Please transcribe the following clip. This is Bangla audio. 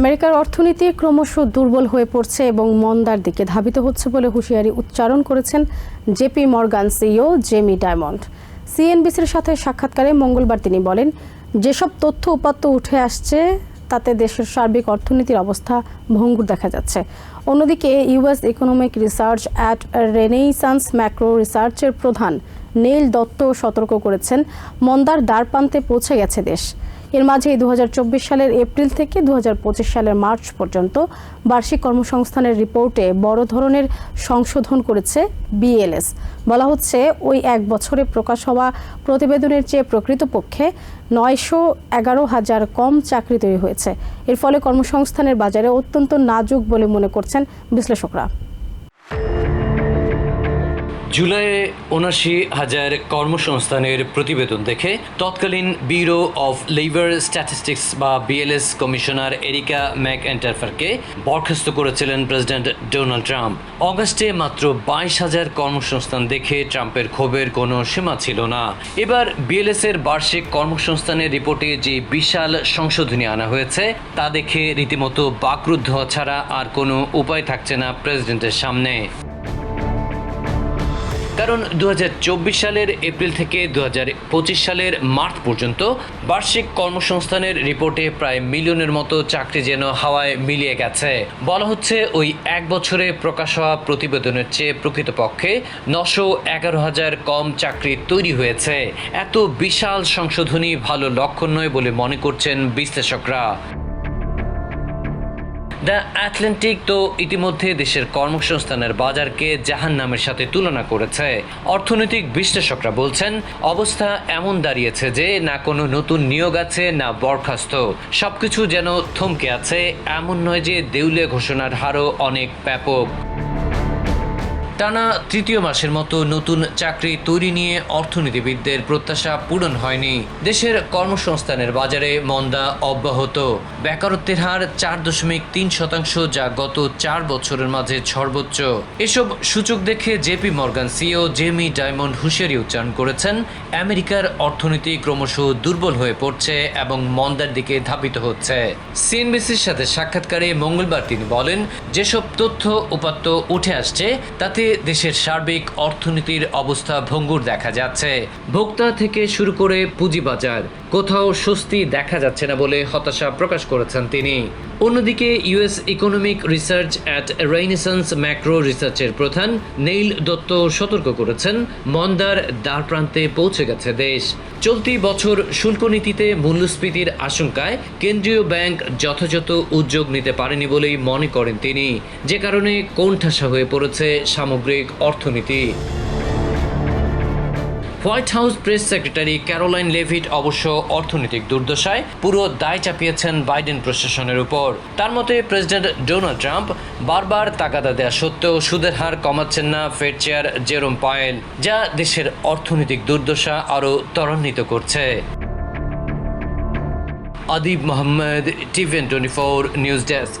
আমেরিকার অর্থনীতি ক্রমশ দুর্বল হয়ে পড়ছে এবং মন্দার দিকে ধাবিত হচ্ছে বলে হুঁশিয়ারি উচ্চারণ করেছেন JP Morgan CEO Jamie Dimon. সিএনবিসির সাথে সাক্ষাৎকারে মঙ্গলবার তিনি বলেন, যেসব তথ্য উপাত্ত উঠে আসছে, তাতে দেশের সার্বিক অর্থনীতির অবস্থা ভঙ্গুর দেখা যাচ্ছে। অন্যদিকে US economic research at Renaissance macro রিসার্চের প্রধান নীল দত্ত সতর্ক করেছেন, মন্দার দ্বারপ্রান্তে পৌঁছে গেছে দেশ। এর মাঝেই দু হাজার চব্বিশ সালের এপ্রিল থেকে দু হাজার পঁচিশ সালের মার্চ পর্যন্ত বার্ষিক কর্মসংস্থানের রিপোর্টে বড় ধরনের সংশোধন করেছে বিএলএস। বলা হচ্ছে, ওই এক বছরে প্রকাশ হওয়া প্রতিবেদনের চেয়ে প্রকৃতপক্ষে নয়শো এগারো হাজার কম চাকরি তৈরি হয়েছে। এর ফলে কর্মসংস্থানের বাজারে অত্যন্ত নাজুক বলে মনে করছেন বিশ্লেষকরা। জুলাইয়ে উনাশি হাজার কর্মসংস্থানের প্রতিবেদন দেখে তৎকালীন ব্যুরো অফ লেবার স্ট্যাটিস্টিক্স বা বিএলএস কমিশনার এরিকা ম্যাক এন্টারফারকে বরখাস্ত করেছিলেন প্রেসিডেন্ট ডোনাল্ড ট্রাম্প। অগাস্টে মাত্র বাইশ হাজার কর্মসংস্থান দেখে ট্রাম্পের ক্ষোভের কোনো সীমা ছিল না। এবার বিএলএস এর বার্ষিক কর্মসংস্থানের রিপোর্টে যে বিশাল সংশোধনী আনা হয়েছে, তা দেখে রীতিমতো বাকরুদ্ধ ছাড়া আর কোনো উপায় থাকছে না প্রেসিডেন্টের সামনে। কারণ দু হাজার চব্বিশ সালের এপ্রিল থেকে দু হাজার পঁচিশ সালের মার্চ পর্যন্ত বার্ষিক কর্মসংস্থানের রিপোর্টে প্রায় মিলিয়নের মতো চাকরি যেন হাওয়ায় মিলিয়ে গেছে। বলা হচ্ছে ওই এক বছরে প্রকাশ হওয়া প্রতিবেদনের চেয়ে প্রকৃতপক্ষে নশো এগারো হাজার কম চাকরি তৈরি হয়েছে। এত বিশাল সংশোধনী ভালো লক্ষণ নয় বলে মনে করছেন বিশ্লেষকরা। দ্য অ্যাটলান্টিক তো ইতিমধ্যে দেশের কর্মসংস্থানের বাজারকে জাহান নামের সাথে তুলনা করেছে। অর্থনৈতিক বিশ্লেষকরা বলছেন, অবস্থা এমন দাঁড়িয়েছে যে না কোনো নতুন নিয়োগ আছে, না বরখাস্ত। সবকিছু যেন থমকে আছে, এমন নয় যে দেউলিয়া ঘোষণার হারও অনেক ব্যাপক। টানা তৃতীয় মাসের মতো নতুন চাকরি তৈরি নিয়ে অর্থনীতিবিদদের প্রত্যাশা পূরণ হয়নি। দেশের কর্মসংস্থানের বাজারে মন্দা অব্যাহত। বেকারত্বের হার চার দশমিক তিন শতাংশ যা গত চার বছরের মাঝে সর্বোচ্চ। এসব সূচক দেখে JP Morgan CEO Jamie Dimon হুঁশিয়ারি উচ্চারণ করেছেন, আমেরিকার অর্থনীতি ক্রমশ দুর্বল হয়ে পড়ছে এবং মন্দার দিকে ধাবিত হচ্ছে। সিএনবিসির সাথে সাক্ষাৎকারে মঙ্গলবার তিনি বলেন, যেসব তথ্য উপাত্ত উঠে আসছে, তাতে দেশের সার্বিক অর্থনীতির অবস্থা ভঙ্গুর দেখা যাচ্ছে। ভোক্তা থেকে শুরু করে পুঁজিবাজার কোথাও স্বস্তি দেখা যাচ্ছে না বলে হতাশা প্রকাশ করেছেন তিনি। অন্যদিকে US economic research at Renaissance macro রিসার্চের প্রধান নেইল দত্ত সতর্ক করেছেন, মন্দার দ্বার প্রান্তে পৌঁছে গেছে দেশ। চলতি বছর শুল্ক নীতিতে মূল্যস্ফীতির আশঙ্কায় কেন্দ্রীয় ব্যাংক যথাযথ উদ্যোগ নিতে পারেনি বলেই মনে করেন তিনি। যে কারণে কোণঠাসা হয়ে পড়েছে সামগ্রিক অর্থনীতি। White House press secretary Karoline Leavitt অবশ্য অর্থনৈতিক দুর্দশায় পুরো দায় চাপিয়েছেন বাইডেন প্রশাসনের উপর। তার মতে, প্রেসিডেন্ট ডোনাল্ড ট্রাম্প বারবার তাগাদা দেওয়া সত্ত্বেও সুদের হার কমাচ্ছেন না ফেড চেয়ার জেরোম পায়েল, যা দেশের অর্থনৈতিক দুর্দশা আরও ত্বরান্বিত করছে। Adib Mohammad TVN twenty four news desk.